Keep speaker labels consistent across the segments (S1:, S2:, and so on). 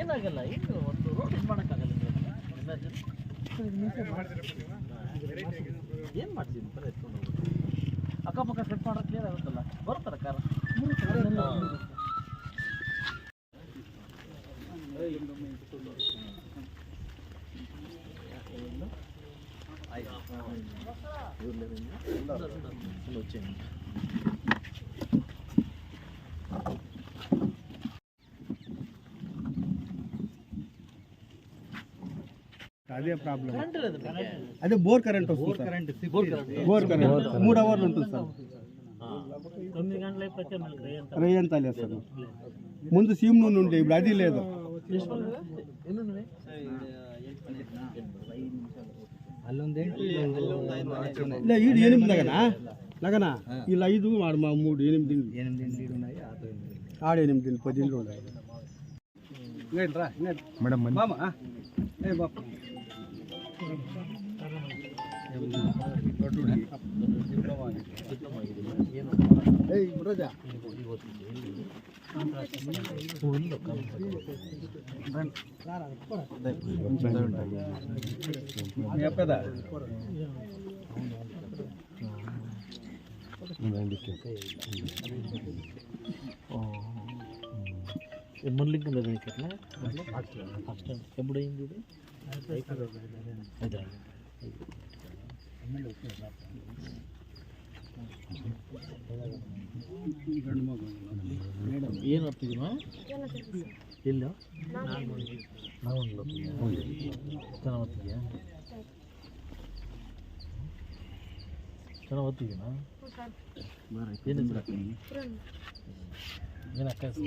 S1: ಏನಾಗಲ್ಲ ಏನು ಒಂದು ರೋಡ್ ಇದು ಮಾಡೋಕ್ಕಾಗಲ್ಲ ಏನು ಮಾಡ್ತೀನಿ ಬರೀ ಎತ್ಕೊಂಡು ಹೋಗೋದು ಅಕ್ಕಪಕ್ಕ ಸೆಟ್ ಮಾಡೋಕೆ ಕ್ಲಿಯರ್ ಆಗುತ್ತಲ್ಲ ಬರುತ್ತಲ್ಲ ಕಾರ
S2: అదే ప్రాబ్లం అదే బోర్ కరెంట్ వస్తుంది బోర్ కరెంట్ మూడు అవర్లు ఉంటుంది సార్.
S1: రేయంతా
S2: లేదు సార్. ముందు సీమ్ నూనె ఉండే ఇప్పుడు అది లేదు. ఈడు ఎనిమిది లగనా? లగనా? ఇలా ఐదు వాడు మా మూడు ఎనిమిది ఆడ ఎనిమిది పది ఉన్నాయి మేడం మామా ఏ బాబు எப்பதா ఎమ్మర్లింగ్
S1: ఉంది ఇక్కడ ఫస్ట్ ఎప్పుడైంది ఇది ಏನು ಓದ್ತಿದ್ದೀಮ ಇಲ್ಲ ನಾವು ಚೆನ್ನಾಗಿ ಓದ್ತಿದ್ಯಾ ಚೆನ್ನಾಗಿ ಓದ್ತಿದ್ದೀನಾ ಏನು ಹೆಸರು ಏನು ಅಕ್ಕ ಹೆಸರು?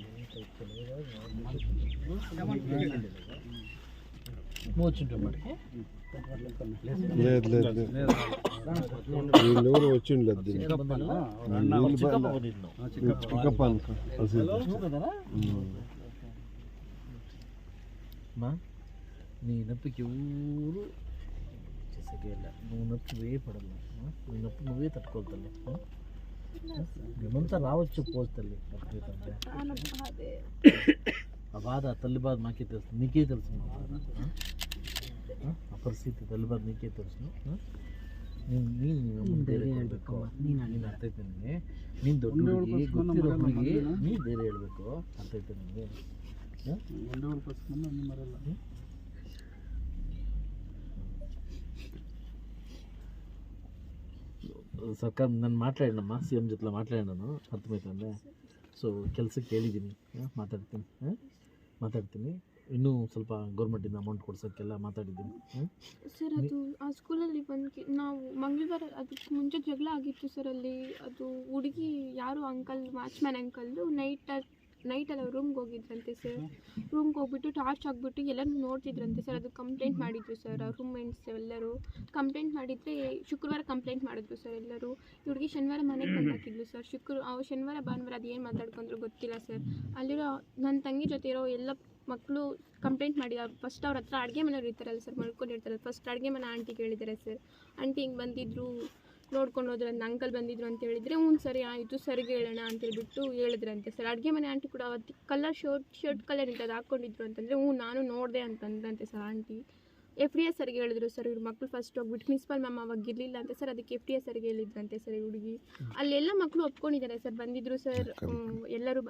S3: లేదు లేదు వీళ్ళెవరు వచ్చిండు
S1: చిక్కప్ప
S3: అనుకో
S1: నీ నొప్పికి ఎవరు నువ్వు నొప్పి నువ్వే పడదు నొప్పి నువ్వే తట్టుకోగలవు మేమంతా రావచ్చు పోదు తల్లి నొప్పి అంటే ఆ బాధ ఆ తల్లి బాధ నాకే తెలుసు నీకే తెలుసు మా బాధ ఆ? ఆ? ఆ పరిస్థితి ತಲೆ ಬಾದ್ ನೀಕೆ ತೋರಿಸ್ನು ನೀನು ನೀನು ಧೈರ್ಯ ಹೇಳ್ಬೇಕು ನೀನು ಅರ್ಥ ಐತೆ ನನಗೆ ನೀನು ದೊಡ್ಡ ಹುಡುಗಿ ಗೊತ್ತಿರೋ ಹುಡುಗಿ ನೀ ಧೈರ್ಯ ಹೇಳ್ಬೇಕು ಅರ್ಥ ಐತೆ ನನಗೆ ಸರ್ಕಾರ ನಾನು ಮಾತಾಡೋಣಮ್ಮ ಸಿ ಎಂ ಜೊತೆ ಮಾತಾಡಿನಾನು ಅರ್ಥಮೈತಂದ್ರೆ ಸೊ ಕೆಲಸಕ್ಕೆ ಹೇಳಿದ್ದೀನಿ ಮಾತಾಡ್ತೀನಿ. ಹಾಂ, ಮಾತಾಡ್ತೀನಿ. ಇನ್ನೂ ಸ್ವಲ್ಪ ಗೌರ್ಮೆಂಟಿಂದ ಅಮೌಂಟ್ ಕೊಡ್ಸೋಕ್ಕೆಲ್ಲ ಮಾತಾಡಿದ್ದೀನಿ?
S4: ಸರ್, ಅದು ಆ ಸ್ಕೂಲಲ್ಲಿ ಬಂದು ನಾವು ಮಂಗಳವಾರ ಅದಕ್ಕೆ ಮುಂಚೆ ಜಗಳ ಆಗಿತ್ತು ಸರ್ ಅಲ್ಲಿ. ಅದು ಹುಡುಗಿ ಯಾರು ಅಂಕಲ್ ವಾಚ್ಮ್ಯಾನ್ ಅಂಕಲ್ದು ನೈಟ್ ನೈಟಲ್ಲಿ ಅವ್ರು ರೂಮ್ಗೆ ಹೋಗಿದ್ರಂತೆ ಸರ್ ರೂಮ್ಗೆ ಹೋಗ್ಬಿಟ್ಟು ಟಾರ್ಚ್ ಹಾಕ್ಬಿಟ್ಟು ಎಲ್ಲರೂ ನೋಡ್ತಿದ್ರಂತೆ ಸರ್ ಅದು ಕಂಪ್ಲೇಂಟ್ ಮಾಡಿದ್ರು ಸರ್ ಅವ್ರ ರೂಮ್ಮೇಟ್ಸ್ ಎಲ್ಲರೂ. ಕಂಪ್ಲೇಂಟ್ ಮಾಡಿದರೆ ಶುಕ್ರವಾರ ಕಂಪ್ಲೇಂಟ್ ಮಾಡಿದ್ರು ಸರ್ ಎಲ್ಲರೂ. ಹುಡುಗಿ ಶನಿವಾರ ಮನೆಗೆ ಬಂದು ಹಾಕಿದ್ಲು ಸರ್ ಶುಕ್ರ ಅವ್ರು ಶನಿವಾರ, ಭಾನುವಾರ ಅದು ಏನು ಮಾತಾಡ್ಕೊಂಡ್ರು ಗೊತ್ತಿಲ್ಲ ಸರ್ ಅಲ್ಲಿರೋ ನನ್ನ ತಂಗಿ ಜೊತೆ ಇರೋ ಎಲ್ಲ ಮಕ್ಕಳು ಕಂಪ್ಲೇಂಟ್ ಮಾಡಿ, ಅವ್ರು ಫಸ್ಟ್ ಅವ್ರ ಹತ್ರ ಅಡುಗೆ ಮನೆಯವ್ರು ಇರ್ತಾರಲ್ಲ ಸರ್ ಮಲ್ಕೊಂಡಿರ್ತಾರಲ್ಲ ಫಸ್ಟ್ ಅಡುಗೆ ಮನೆ ಆಂಟಿ ಕೇಳಿದ್ದಾರೆ ಸರ್ ಆಂಟಿ ಹಿಂಗೆ ಬಂದಿದ್ರು ನೋಡ್ಕೊಂಡು ಹೋದ್ರೆ ಅಂತ ಅಂಕಲ್ ಬಂದಿದ್ರು ಅಂತ ಹೇಳಿದ್ರೆ ಹ್ಞೂ ಸರಿ ಆಯಿತು ಸರಿಗೆ ಹೇಳೋಣ ಅಂತೇಳ್ಬಿಟ್ಟು ಹೇಳಿದ್ರಂತೆ ಸರ್. ಅಡುಗೆ ಮನೆ ಆಂಟಿ ಕೂಡ ಅವತ್ತು ಕಲರ್ ಶರ್ಟ್ ಶರ್ಟ್ ಕಲರ್ ಇಂಥದ್ದು ಹಾಕ್ಕೊಂಡಿದ್ರು ಅಂತಂದರೆ ಹ್ಞೂ ನಾನು ನೋಡಿದೆ ಅಂತಂದ್ರಂತೆ sir aunty F D S ಸರ್ಗೆ ಹೇಳಿದ್ರು ಸರ್ ಇವ್ರ ಮಕ್ಕಳು ಫಸ್ಟ್ ಹೋಗ್ಬಿಟ್ಟು ಪ್ರಿನ್ಸಿಪಾಲ್ ಮ್ಯಾಮ್ ಅವಾಗ ಇರಲಿಲ್ಲ ಅಂತ ಸರ್ ಅದಕ್ಕೆ ಎಫ್ ಡಿ ಎಸ್ ಸರ್ಗೆ ಹೇಳಿದ್ರಂತೆ ಸರ್ ಹುಡುಗಿ. ಅಲ್ಲೆಲ್ಲ ಮಕ್ಕಳು ಒಪ್ಕೊಂಡಿದ್ದಾರೆ ಸರ್ ಬಂದಿದ್ರು ಸರ್ ಎಲ್ಲರೂ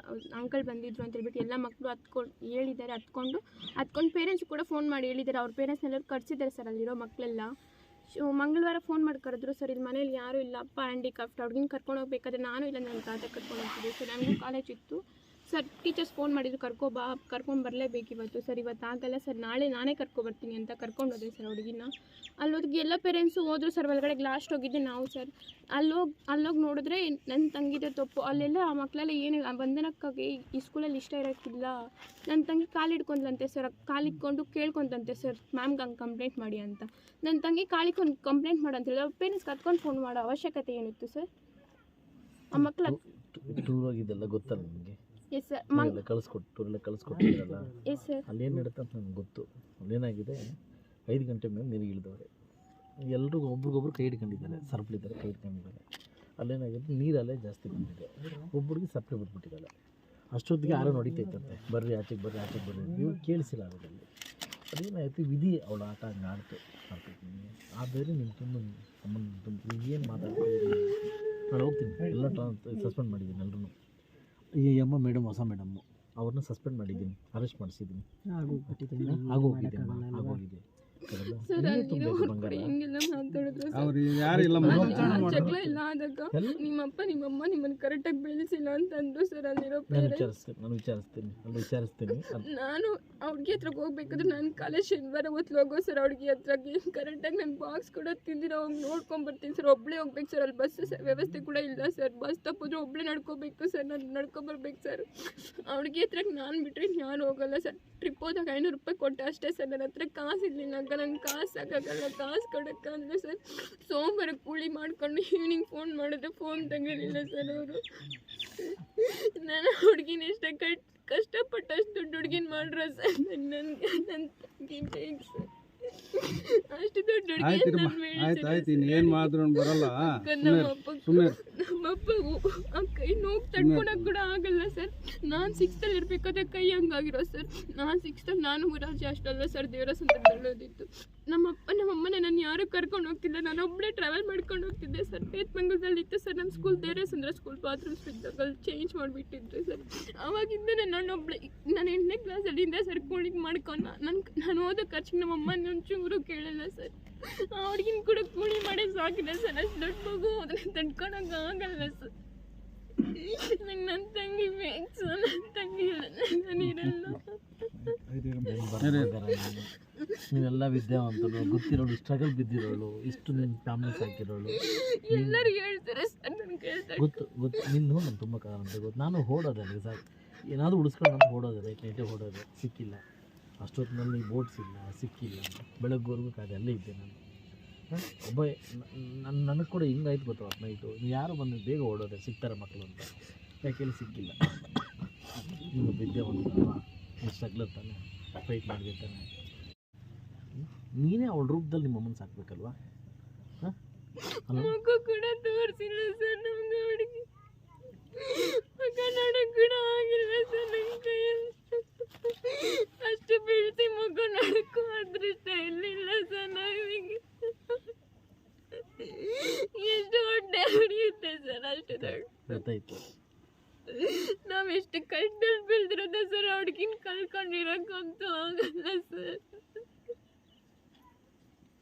S4: ಅಂಕಲ್ ಬಂದಿದ್ರು ಅಂತ ಹೇಳ್ಬಿಟ್ಟು ಎಲ್ಲ ಮಕ್ಕಳು ಹತ್ಕೊಂಡು ಹೇಳಿದ್ದಾರೆ ಹತ್ಕೊಂಡು ಹತ್ಕೊಂಡು ಪೇರೆಂಟ್ಸ್ ಕೂಡ ಫೋನ್ ಮಾಡಿ ಹೇಳಿದ್ದಾರೆ. ಅವ್ರ ಪೇರೆಂಟ್ಸ್ನೆಲ್ಲರೂ ಕರ್ಸಿದ್ದಾರೆ ಸರ್ ಅಲ್ಲಿರೋ ಮಕ್ಕಳೆಲ್ಲ ಮಂಗಳವಾರ ಫೋನ್ ಮಾಡಿ ಕರೆದ್ರು, ಸರ್, ಇಲ್ಲಿ ಮನೇಲಿ ಯಾರೂ ಇಲ್ಲಪ್ಪ ಹ್ಯಾಂಡಿಕ್ರಾಫ್ಟ್ ಅವ್ರಿಗಿನ ಕರ್ಕೊಂಡು ಹೋಗ್ಬೇಕಾದ್ರೆ ನಾನು ಇಲ್ಲ ನನ್ನ ತಾತ ಕರ್ಕೊಂಡು ಹೋಗ್ತಿದ್ದೆ. ಸರ್ ನನಗೂ ಕಾಲೇಜ್ ಇತ್ತು. ಸರ್ ಟೀಚರ್ಸ್ ಫೋನ್ ಮಾಡಿದ್ರು, ಕರ್ಕೊ ಬಾ, ಕರ್ಕೊಂಡು ಬರಲೇಬೇಕು ಇವತ್ತು. ಸರ್, ಇವತ್ತು ಆಗಲ್ಲ ಸರ್, ನಾಳೆ ನಾನೇ ಕರ್ಕೊ ಬರ್ತೀನಿ ಅಂತ ಕರ್ಕೊಂಡು ಹೋದೆ ಸರ್ ಹುಡುಗಿನ. ಅಲ್ಲೋಗಿ ಎಲ್ಲ ಪೇರೆಂಟ್ಸು ಹೋದ್ರು ಸರ್, ಒಳಗಡೆ ಲಾಸ್ಟ್ ಹೋಗಿದ್ದೆ ನಾವು ಸರ್. ಅಲ್ಲೋಗಿ ಅಲ್ಲೋಗಿ ನೋಡಿದ್ರೆ ನನ್ನ ತಂಗಿದೆ ತಪ್ಪು. ಅಲ್ಲೆಲ್ಲ ಆ ಮಕ್ಕಳೆಲ್ಲ ಏನು ಬಂಧನಕ್ಕಾಗಿ ಈ ಸ್ಕೂಲಲ್ಲಿ ಇಷ್ಟ ಇರೋಕ್ಕಿಲ್ಲ. ನನ್ನ ತಂಗಿ ಕಾಲು ಹಿಡ್ಕೊಂಡ್ಲಂತೆ ಸರ್ ಕಾಲಿಟ್ಕೊಂಡು ಕೇಳ್ಕೊಂತಂತೆ ಸರ್ ಮ್ಯಾಮ್ಗೆ ಹಂಗೆ ಕಂಪ್ಲೇಂಟ್ ಮಾಡಿ ಅಂತ. ನನ್ನ ತಂಗಿ ಕಾಲಿಕೊಂಡು ಕಂಪ್ಲೇಂಟ್ ಮಾಡಂತ ಅವ್ರ ಪೇರೆಂಟ್ಸ್ ಕತ್ಕೊಂಡು ಫೋನ್ ಮಾಡೋ ಅವಶ್ಯಕತೆ ಏನಿತ್ತು ಸರ್? ಆ ಮಕ್ಕಳ
S1: ಟೂರ್ ಹೋಗಿದ್ದೆಲ್ಲ ಗೊತ್ತಲ್ಲ ನಿಮಗೆ?
S4: ಎಸ್ ಸರ್
S1: ಎಲ್ಲ ಕಳಿಸ್ಕೊಟ್ಟು
S4: ಎಸ್ ಸರ್
S1: ಅಲ್ಲೇನು ಅಂತ ನನಗೆ ಗೊತ್ತು. ಅಲ್ಲೇನಾಗಿದೆ? ಐದು ಗಂಟೆ ಮೇಲೆ ನೀರು ಇಳಿದವ್ರೆ. ಎಲ್ಲರೂ ಒಬ್ರಿಗೊಬ್ರು ಕೈ ಹಿಡ್ಕೊಂಡಿದ್ದಾರೆ ಸರ್ಪ್ಲಿದ್ದಾರೆ ಕೈ ಹಿಡ್ಕೊಂಡಿದ್ದಾರೆ. ಅಲ್ಲೇನಾಗಿದೆ? ನೀರಲ್ಲೇ ಜಾಸ್ತಿ ಬಂದಿದೆ. ಒಬ್ಬರಿಗೆ ಸಪ್ಲಿ ಬಿಟ್ಬಿಟ್ಟಿದ್ದಾರೆ ಅಷ್ಟೊತ್ತಿಗೆ ಯಾರೋ ನಡೀತೈತಂತೆ. ಬರ್ರಿ ಆಚೆಗೆ ಬರ್ರಿ ಆಚೆಗೆ ಬರ್ರಿ ನೀವು ಕೇಳಿಸಿಲ್ಲ ಅದರಲ್ಲಿ ಅದೇನಾಯಿತು? ವಿಧಿ ಅವಳ ಆಟ ಹಂಗೆ ಆಡ್ತು. ಆ ಬೇರೆ ನಿಮ್ಮ ತುಂಬ ಅಮ್ಮನ ತುಂಬ ಏನು ಮಾತಾಡ್ತೀವಿ ನಾನು ಹೋಗ್ತೀನಿ. ಎಲ್ಲ ಸಸ್ಪೆಂಡ್ ಮಾಡಿದ್ದೀನಿ ಎಲ್ಲರೂ ಈ ಎಮ್ಮ ಮೇಡಮ್ ಹೊಸ ಮೇಡಮ್ಮು ಅವ್ರನ್ನ ಸಸ್ಪೆಂಡ್ ಮಾಡಿದ್ದೀನಿ. ಅರೆಸ್ಟ್ ಮಾಡಿಸಿದ್ದೀನಿ. ಆಗೋಗಿದೆ.
S4: ಸರ್
S1: ಅಲ್ಲಿ ಬಂಗಾರ.
S4: ಹಿಂಗೆಲ್ಲ ಮಾತಾಡಿದ್ರು ಸರ್.
S2: ಅವ್ರು ಯಾರು ಇಲ್ಲ
S4: ಜಗಳ ಇಲ್ಲ ಆದಾಗ? ನಿಮ್ಮಪ್ಪ ನಿಮ್ಮಮ್ಮ ನಿಮ್ಮನ್ನ ಕರೆಕ್ಟಾಗಿ ಬೆಳೆಸಿಲ್ಲ ಅಂತಂದ್ರು ಸರ್ ಅಲ್ಲಿರೋ
S1: ನಾನು
S4: ಪೇರೆಂಟ್ಸ್
S1: ವಿಚಾರಿಸ್ತೀನಿ ನಾನು ವಿಚಾರಿಸ್ತೀನಿ ನಾನು ವಿಚಾರಿಸ್ತೀನಿ.
S4: ನಾನು ಹುಡುಗಿ ಹತ್ರಕ್ಕೆ ಹೋಗ್ಬೇಕಾದ್ರೆ ನಾನು ಕಾಲೇಜ್ ಶನಿವಾರ ಹೊತ್ತು ಹೋಗೋ ಸರ್ ಹುಡುಗಿ ಹತ್ರಕ್ಕೆ ಕರೆಕ್ಟಾಗಿ ನಾನು ಬಾಕ್ಸ್ ಕೂಡ ತಿಂದಿರೋ ನೋಡ್ಕೊಂಡು ನೋಡ್ಕೊಂಡ್ ಬರ್ತೀನಿ ಸರ್. ಒಬ್ಬಳೇ ಹೋಗ್ಬೇಕು ಸರ್ ಅಲ್ಲಿ ಬಸ್ ವ್ಯವಸ್ಥೆ ಕೂಡ ಇಲ್ಲ ಸರ್. ಬಸ್ ತಪ್ಪಿದ್ರೆ ಒಬ್ಬಳೇ ನಡ್ಕೋಬೇಕು ಸರ್ ನಾನು ನಡ್ಕೊಂಬರ್ಬೇಕು ಸರ್. ಅವ್ರಿಗೆ ನಾನ್ ಹತ್ರಕ್ಕೆ ನಾನು ಬಿಟ್ಟರೆ ಯಾರು ಹೋಗಲ್ಲ ಸರ್. ಟ್ರಿಪ್ ಹೋದಾಗ ಐನೂರು ರೂಪಾಯಿ ಕೊಟ್ಟೆ ಅಷ್ಟೇ ಸರ್ ನನ್ನ ಹತ್ರ ಕಾಸು ಇರಲಿಲ್ಲ ಅಕ್ಕ ನಂಗೆ ಕಾಸು ಸಾಕಾಗಲ್ಲ ಕಾಸು ಕೊಡೋಕ್ಕಂದ್ರೆ ಸರ್. ಸೋಮವಾರ ಕೂಲಿ ಮಾಡ್ಕೊಂಡು ಈವ್ನಿಂಗ್ ಫೋನ್ ಮಾಡಿದ್ರೆ ಫೋನ್ ತೆಗಿಲಿಲ್ಲ ಸರ್ ಅವರು. ನಾನು ಹುಡುಗಿನ ಎಷ್ಟೇ ಕಟ್, ಕಷ್ಟಪಟ್ಟಷ್ಟು ದುಡ್ಡು ಹುಡುಗಿನ ಮಾಡ್ರ ಸರ್. ನನಗೆ ನನ್ನ ತಂಗಿ ಸರ್. ಅಷ್ಟು ದೊಡ್ಡ
S2: ಆಯ್ತಿರಮ್ಮ ಆಯ್ತು ಆಯ್ತು ಇನ್ನೇನು ಮಾಡಿದ್ರು ಬರಲ್ಲ.
S4: ನಮ್ಮ ಅಪ್ಪ
S2: ಸುಮ್ಮನೆ
S4: ನಮ್ಮ ಅಪ್ಪ ಆ ಕೈ ನೋವು ತಡ್ಕೊಳಕ್ ಕೂಡ ಆಗಲ್ಲ ಸರ್. ನಾನು ಸಿಕ್ಸ್ತಲ್ಲಿ ಇರ್ಬೇಕಾದ್ರೆ ಕೈ ಹಂಗಾಗಿರೋ ಸರ್. ನಾನು ಸಿಕ್ಸ್ತಲ್ಲಿ ನಾನು ಮುರಾಜಿ ಅಷ್ಟಲ್ಲ ಸರ್ ದೇವರ ಸಂದರ್ಭದಲ್ಲಿ ಓದಿತ್ತು ನಮ್ಮಪ್ಪ ನಮ್ಮಮ್ಮನ ನಾನು ಯಾರು ಕರ್ಕೊಂಡು ಹೋಗ್ತಿದ್ದೆ ನಾನು ಒಬ್ಬಳೇ ಟ್ರಾವೆಲ್ ಮಾಡ್ಕೊಂಡು ಹೋಗ್ತಿದ್ದೆ ಸರ್. ಬೇತ್ಮಂಗಲದಲ್ಲಿ ಇತ್ತು ಸರ್ ನಮ್ಮ school Devarasandra school bathrooms ಅಲ್ಲಿ ಚೇಂಜ್ ಮಾಡಿಬಿಟ್ಟಿದ್ರು ಸರ್. ಅವಾಗಿಂದನೇ ನಾನು ಒಬ್ಬಳೆ ನಾನು ಎಂಟನೇ ಕ್ಲಾಸಲ್ಲಿ ಇದ್ದೆ ಸರ್ ಕೂಲಿಗೆ ಮಾಡ್ಕೊಂಡು. ನನ್ನ ನಾನು ಓದೋ ಖರ್ಚಿಗೆ ನಮ್ಮಮ್ಮನ ಒಂಚೂರು ಕೇಳಲ್ಲ ಸರ್. ಆ ಹುಡ್ಗಿನ ಕೂಡ ಕೂಲಿ ಮಾಡಿ ಸಾಕಿದೆ ಸರ್ ಅಷ್ಟು ದೊಡ್ಡ ಮಗು ಅದನ್ನ ತಡ್ಕೊಳಕ್ ಆಗಲ್ಲ ಸರ್ ನಂಗೆ ನನ್ನ ತಂಗಿ ಬೇಕು ಸರ್ ನನ್ನ ತಂಗಿ ಇಲ್ಲ ನಾನು ಇರಲ್ಲ.
S1: ನೀವೆಲ್ಲ ವಿದ್ಯಾವಂತರು ಗೊತ್ತಿರೋಳು ಸ್ಟ್ರಗಲ್ ಬಿದ್ದಿರೋಳು ಇಷ್ಟು ನಿನ್ ಫ್ಯಾಮಿಲಿ ಸಾಕಿರೋಳು.
S4: ಎಲ್ಲರೂ ಹೇಳ್ತಾರೆ ಸರ್ ಕೇಳ್ತಾರೆ
S1: ಗೊತ್ತು ಗೊತ್ತು. ನಿನ್ನ ನಾನು ತುಂಬ ಕಾರಣ ಅಂತ ಗೊತ್ತು. ನಾನು ಓಡೋದಲ್ಲ ಸರ್ ಸಾಕು ಏನಾದರೂ ಉಳಿಸ್ಕೊಂಡು ನಾನು ಓಡೋದೆ ರೈಟ್ ನೈಟೇ ಓಡೋದೆ ಸಿಕ್ಕಿಲ್ಲ. ಅಷ್ಟೊತ್ತಿನಲ್ಲಿ ಬೋಟ್ ಸಿಗಲಿಲ್ಲ ಸಿಕ್ಕಿಲ್ಲ ಬೆಳಗ್ಗೆವರೆಗೂ ಕಾದೆ ಅಲ್ಲೇ ಇದ್ದೆ ನಾನು? ಒಬ್ಬ ನನ್ನ ನನಗೆ ಕೂಡ ಹಿಂಗಾಯ್ತು ಗೊತ್ತು ಅವತ್ತು ನೈಟು ಯಾರು ಬಂದು ಬೇಗ ಓಡೋದೆ ಸಿಗ್ತಾರೆ ಮಕ್ಕಳು ಅಂತ. ಯಾಕೆಲ್ಲಿ ಸಿಕ್ಕಿಲ್ಲ. ನೀವು ಬಿದ್ದೆ ಸ್ಟ್ರಗ್ಲ್ ತಾನೆ ಫೈಟ್ ಮಾಡಿದೆ ತಾನೆ ನೀನೇ ಅವಳ ರೂಪದಲ್ಲಿ ನಿಮ್ಮ ಅಮ್ಮನ ಸಾಕ್ಬೇಕಲ್ವಾ?
S4: ಕೂಡ ತೋರಿಸಿಲ್ಲ ಸರ್ ನಮ್ಗೆ ಕೂಡ ಆಗಿಲ್ಲ ಸರ್ ನನ್ನ ಕೈಯಲ್ಲಿ. ಅಷ್ಟು ಬೀಳ್ಸಿ ಮಗು ನಡ್ಕೋ ಅದೃಷ್ಟ ಇರಲಿಲ್ಲ ಸರ್ ನಮಗೆ ಎಷ್ಟು ಹೊಟ್ಟೆ ಹೊಡೆಯುತ್ತೆ ಸರ್ ಅಷ್ಟು ದೊಡ್ಡ.
S1: ಗೊತ್ತಾಯ್ತು.
S4: ನಾವೆಷ್ಟು ಕಷ್ಟದಲ್ಲಿ ಬೆಳೆದಿರೋದ ಸರ್ ಅವ್ರಿಗಿನ್ ಕಳ್ಕೊಂಡಿರಕ್ಕಂತೂ ಆಗಲ್ಲ ಸರ್.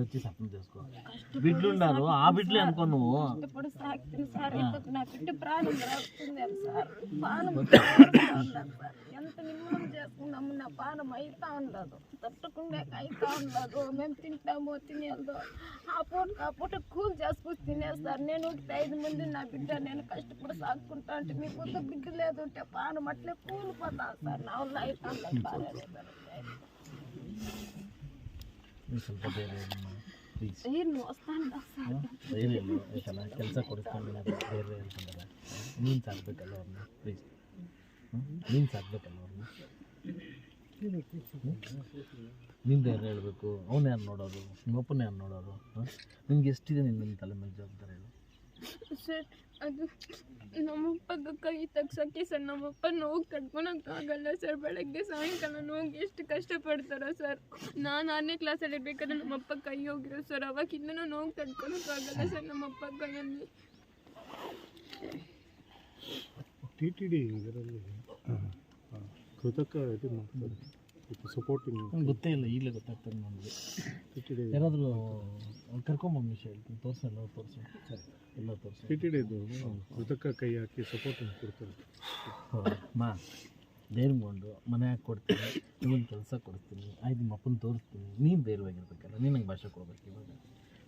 S1: వచ్చేసి అర్థం చేసుకో. బిడ్లు ఉన్నారు. ఆ బిడ్లే అనుకో నువ్వు.
S5: ఇప్పుడు సార్ ఇప్పుడు నా బిడ్డ ప్రాణం సార్. పానం ఎంత నిమ్మలం చేసుకున్నాము నా పానం అయితా ఉండదు. అయితా ఉండదు. మేము తింటాము తినేదో. ఆ పూట ఆ పూట కూల్ చేసుకుని తినేస్తారు. నేను ఒకటి ఐదు మంది నా బిడ్డ నేను కష్టపడి సాగుకుంటా అంటే మీ కొత్త బిడ్డ లేదు ఉంటే పానం అట్లే కూలిపోతాను సార్. నా వల్ల ఉండదు
S1: ನೀವು ಸ್ವಲ್ಪ ಬೇರೆ ಪ್ಲೀಸ್ ಏನು ಏನಿಲ್ಲ ಆಯ್ತಲ್ಲ ಕೆಲಸ ಕೊಡಿಸ್ಕೊಂಡು ಬೇರೆ ಅಂತಂದ್ರೆ ನೀನು ಸಾಕ್ಬೇಕಲ್ಲ ಅವ್ರನ್ನ ಪ್ಲೀಸ್ ನೀನು ಸಾಕ್ಬೇಕಲ್ಲ ಅವ್ರನ್ನ ನಿಂದು ಯಾರು ಹೇಳಬೇಕು? ಅವನು ಯಾರು ನೋಡೋದು ನಿಮ್ಮ ನಿಮ್ಮಪ್ಪನ ಯಾರು ನೋಡೋರು? ನಿಮ್ಗೆ ಎಷ್ಟಿದೆ ನಿನ್ನ ತಲೆ ಮೇಲೆ ಜವಾಬ್ದಾರಿ
S4: ಸರ್, ಅದು ನಮ್ಮಪ್ಪಗ ಕೈ ತಗ್ಸೋಕ್ಕೆ ಸರ್ ನಮ್ಮಪ್ಪ ನೋವು ತಡ್ಕೊಳಕ್ಕಾಗಲ್ಲ ಸರ್. ಬೆಳಗ್ಗೆ ಸಾಯಂಕಾಲ ನೋವು ಎಷ್ಟು ಕಷ್ಟಪಡ್ತಾರ ಸರ್. ನಾನು ಆರನೇ ಕ್ಲಾಸಲ್ಲಿ ಇರ್ಬೇಕಾದ್ರೆ ನಮ್ಮಪ್ಪ ಕೈ ಹೋಗಿರೋ ಸರ್. ಅವಾಗಿಂದನೂ ನೋವು ತಡ್ಕೊಳಕ್ಕಾಗಲ್ಲ ಸರ್ ನಮ್ಮಪ್ಪ ಕೈಯಲ್ಲಿ
S3: ಟಿ ಟಿ ಡಿ ಇದರಲ್ಲಿ ಕೃತಕ ಇದು ಮಾಡ್ತಾರೆ. ಸಪೋರ್ಟಿಂಗ್
S1: ನಂಗೆ ಗೊತ್ತೇ ಇಲ್ಲ ಈಗಲೇ ಗೊತ್ತಾಗ್ತದೆ ನನಗೆ ಯಾರಾದರೂ ಕರ್ಕೊಂಬಂದು ವಿಷಯ ಹೇಳ್ತೀನಿ ತೋರಿಸು ಎಲ್ಲ ತೋರಿಸು. ಎಲ್ಲ ತೋರಿಸು.
S3: ಟಿ ಟಿ ಡಿದು ಕೃತಕ ಕೈ ಹಾಕಿ ಸಪೋರ್ಟಿಂಗ್ ಕೊಡ್ತಾರೆ.
S1: ಮಾ ಧೈರ್ಯಗೊಂಡು ಮನೆ ಹಾಕಿ ಕೊಡ್ತೀನಿ ಇವನ್ ಕೆಲಸ ಕೊಡ್ತೀನಿ ಆಯ್ತು ನಿಮ್ಮ ಅಪ್ಪನ ತೋರಿಸ್ತೀನಿ. ನೀನು ಧೈರ್ಯವಾಗಿರ್ಬೇಕಲ್ಲ ನೀನು ನಂಗೆ ಭಾಷೆ ಕೊಡ್ಬೇಕು ಇವಾಗ.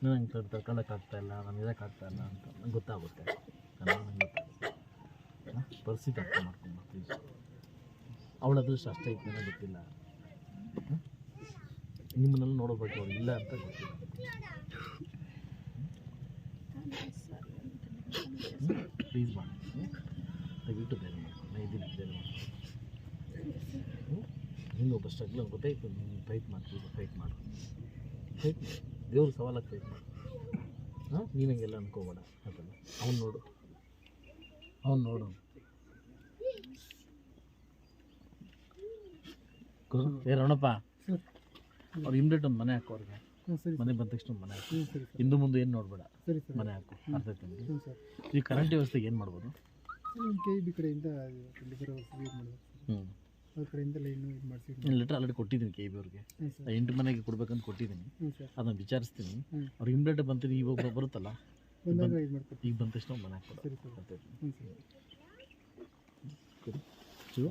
S1: ನಾನು ನಂಗೆ ತಡ್ ತಡ್ಕೊಳಕ್ಕಾಗ್ತಾ ಇಲ್ಲ ನಾನು ಇರೋಕ್ಕಾಗ್ತಾ ಇಲ್ಲ ಅಂತ ನಂಗೆ ಗೊತ್ತಾಗುತ್ತೆ. ಕನ್ನಡ ನಂಗೆ ಗೊತ್ತಾಗುತ್ತೆ. ಪರಿಸ್ಥಿತಿ ಅರ್ಥ ಮಾಡ್ಕೊಂಡು ಬರ್ತೀನಿ ಅವಳ ಅದೃಷ್ಟ ಅಷ್ಟೇ ಐತೆ ನನಗೆ ಗೊತ್ತಿಲ್ಲ? ನಿಮ್ಮನ್ನೆಲ್ಲ ನೋಡಬೇಕು ಅವ್ರು ಇಲ್ಲ ಅಂತ ಪ್ಲೀಸ್ ಮಾಡಿ? ದಯವಿಟ್ಟು ಬೇರೆ ಮಾಡ್ಕೊಂಡು ನಾ ಬೇರೆ ಮಾಡ್ಕೊಂಡು ಒಬ್ಬ ಸ್ಟ್ರಗ್ಲ್ ಗೊತ್ತಾಯ್ತು, ನೀನು ಫೈಟ್ ಮಾಡ್ತೀವಿ ಫೈಟ್ ಮಾಡು. ಫೈಟ್ ಮಾಡು. ದೇವ್ರ ಸವಾಲಾಗಿ ಫೈಟ್ ಮಾಡು. ಹಾಂ? ನೀನು ಹಂಗೆಲ್ಲ ಅನ್ಕೋಬೇಡ. ಆಯ್ತಲ್ಲ ಅವ್ನು ನೋಡು. ಅವ್ನು ನೋಡು. ಏ ರಮಣಪ್ಪ ಅವ್ರು ಇಮ್ಡಿಯೇಟ್ ಒಂದು ಮನೆ ಹಾಕೋ ಅವ್ರಿಗೆ. ಮನೆ ಬಂದ ತಕ್ಷಣ ಮನೆ ಹಾಕು. ಹಿಂದೆ ಮುಂದೆ ಏನು ನೋಡಬೇಡ. ಮನೆ ಹಾಕು. ಅರ್ಥ ಆಯ್ತಾ ಸರ್. ಈ ಕರೆಂಟ್ ವ್ಯವಸ್ಥೆಗೆ ಏನು ಮಾಡ್ಬೋದು?
S2: ಕೆ ಬಿ ಕಡೆಯಿಂದ
S1: ಹ್ಞೂ
S2: ಅವ್ರ ಕಡೆಯಿಂದ ಲೈನು ಇದು ಮಾಡಿಸಿ
S1: ನಾನು ಲೆಟ್ರ್ ಆಲ್ರೆಡಿ ಕೊಟ್ಟಿದ್ದೀನಿ ಕೆ ಬಿ ಅವ್ರಿಗೆ.
S2: ಹ್ಞೂ ಸರ್.
S1: ಎಂಟು ಮನೆಗೆ ಕೊಡ್ಬೇಕಂತ ಕೊಟ್ಟಿದ್ದೀನಿ.
S2: ಹ್ಞೂ ಸರ್.
S1: ಅದನ್ನು ವಿಚಾರಿಸ್ತೀನಿ. ಅವ್ರು ಇಮ್ಡಿಯೇಟ್ ಬಂತೀನಿ ಇವಾಗ ಬರುತ್ತಲ್ಲ?
S2: ಬಂದಾಗ ಇದು
S1: ಈಗ ಬಂದ ತಕ್ಷಣ ಮನೆ ಹಾಕ್ಕೊಡು
S2: ಸರಿ ಸರ್.
S1: ಅರ್ಥ ಆಯ್ತಾ?
S2: ಹ್ಞೂ ಸರ್.
S1: ಶಿವು?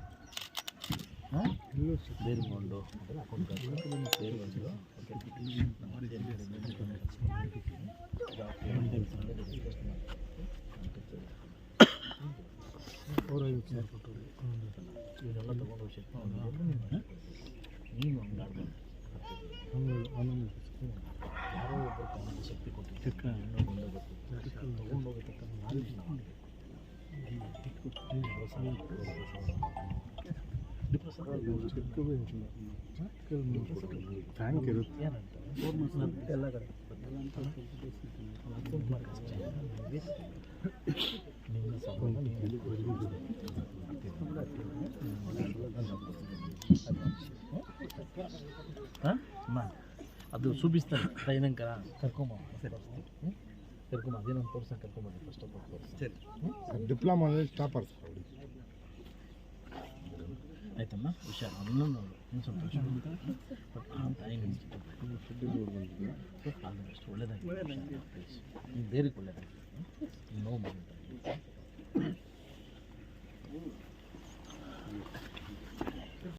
S1: ಇಲ್ಲ ಹಾಕ್ಕೊಳ್ಳಿ.
S3: ಇಲ್ಲಿ
S1: ಅಂತಮ್ಮ ಹಾಂ ಬೇರ್ಕೊಂಡು ಅದೆಲ್ಲ ಹಾಕೊಂಡು ಬೇರ್ಕೊಂಡು ಇವನ್ನೆಲ್ಲ ತಗೊಂಡು ಶಕ್ತಿ ನೀನು ಹಂಗೆ ಆಡ್ಬಾರ್ದು ಯಾರೋ ಒಬ್ಬರು ಕಾರಣಕ್ಕೆ ಶಕ್ತಿ ಕೊಟ್ಟು ಇನ್ನೊಂದು ಗೊತ್ತು ತಗೊಂಡು ಹೋಗತಕ್ಕ ನಾಲೆಜ್ ನಾವು
S3: ಟ್ಯಾಂಕ್ ಇರುತ್ತೆ
S1: ಎಲ್ಲ ಅದು ಸುಬಿಸ್ತಾರೆ ಟ್ರೈನಂಕರ ಕರ್ಕೊಂಬ ಕರ್ಕೊಂಬ ಅದೇನೋ ತೋರ್ಸ ಕರ್ಕೊಂಬ ಫಸ್ಟ್ ಆಫ್ ಆಲ್ ತೋರಿಸಿ.
S3: ಡಿಪ್ಲೊಮಾ ಟಾಪರ್ಸ್
S1: ಆಯ್ತಮ್ಮ? ವಿಷಯ ಅನ್ನ ನೋಡು ಇನ್ನು ಸ್ವಲ್ಪ ವಿಷಯ ಬಟ್ ಆ ಟೈಮ್ ಆದಷ್ಟು ಅಷ್ಟು ಒಳ್ಳೆಯದಾಗಿ ಪ್ಲೀಸ್ ನೀವು ಬೇರೆ ಒಳ್ಳೆಯದಾಗಿ ನೋವು ಮಾಡಿ